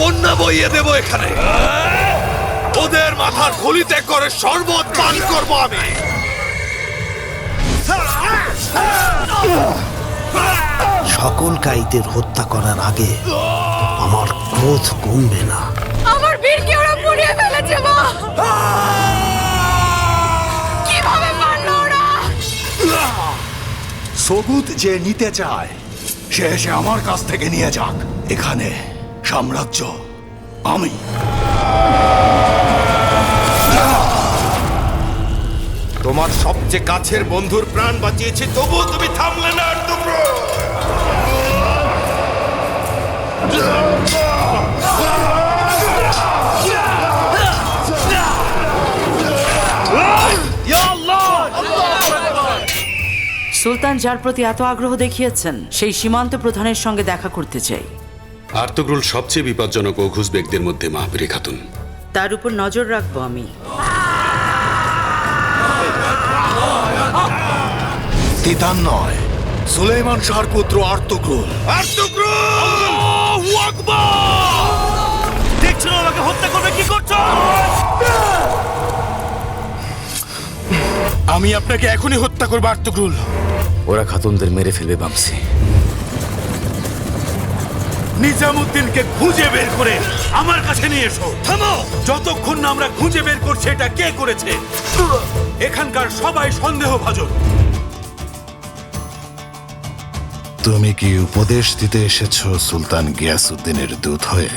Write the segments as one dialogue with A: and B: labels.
A: বন্যা বইয়ে দেব এখানে। ওদের মাথার খুলিতে করে শরবত পান করব আমি।
B: সকল কাইদের হত্যা করার আগে আমার ক্রোধ কমবে না।
C: আমার বীরকে ওরা পুড়িয়ে ফেলেছে মা। কীভাবে পারল ওরা?
D: সবুত যে নিতে চায় সে এসে আমার কাছ থেকে নিয়ে যাক। এখানে সাম্রাজ্য। আমি।
A: তোমার সবচেয়ে কাছের বন্ধুর প্রাণ বাঁচিয়েছি, তবুও তুমি থামলে না
E: সুলতান যার প্রতি এত আগ্রহ দেখিয়েছেন, সেই সীমান্ত প্রধানের সঙ্গে দেখা করতে চাই।
F: আর্তগ্রুল সবচেয়ে বিপজ্জনক ও ঘুষবেগদের মধ্যে মাহবুরি খাতুন।
E: তার উপর নজর রাখব আমি।
D: তিতান নয় সুলেমান শাহর পুত্র আর্তগ্রুল।
A: দেখছ আমাকে হত্যা করবে কি করছ? আমি আপনাকে এখনই হত্যা করব আর্তগ্রুল।
G: ওরা খাতুনদের মেরে ফেলবে বামসি।
A: নিজামুদ্দিনকে খুঁজে বের করে আমার কাছে নিয়ে এসো। থামো! যতক্ষণ না আমরা খুঁজে বের করছি এটা কে করেছে? এখানকার সবাই সন্দেহভাজন।
H: তুমি কি উপদেশ দিতে এসেছ সুলতান গিয়াসুদ্দিনের দূত হয়ে?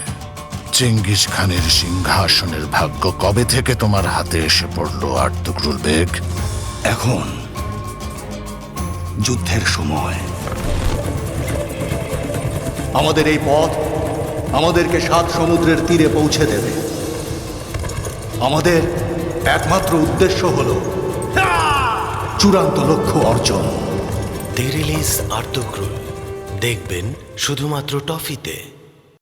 H: চেঙ্গিস খানের সিংহাসনের ভাগ্য কবে থেকে তোমার হাতে এসে পড়ল আর্তুকরুল বেগ
D: এখন যুদ্ধের সময়। আমাদের এই পথ আমাদেরকে সাত সমুদ্রের তীরে পৌঁছে দেবে। আমাদের একমাত্র উদ্দেশ্য হল চূড়ান্ত লক্ষ্য অর্জন।
B: দে রিলিজ আর্তগ্রুল দেখবেন শুধুমাত্র টফিতে।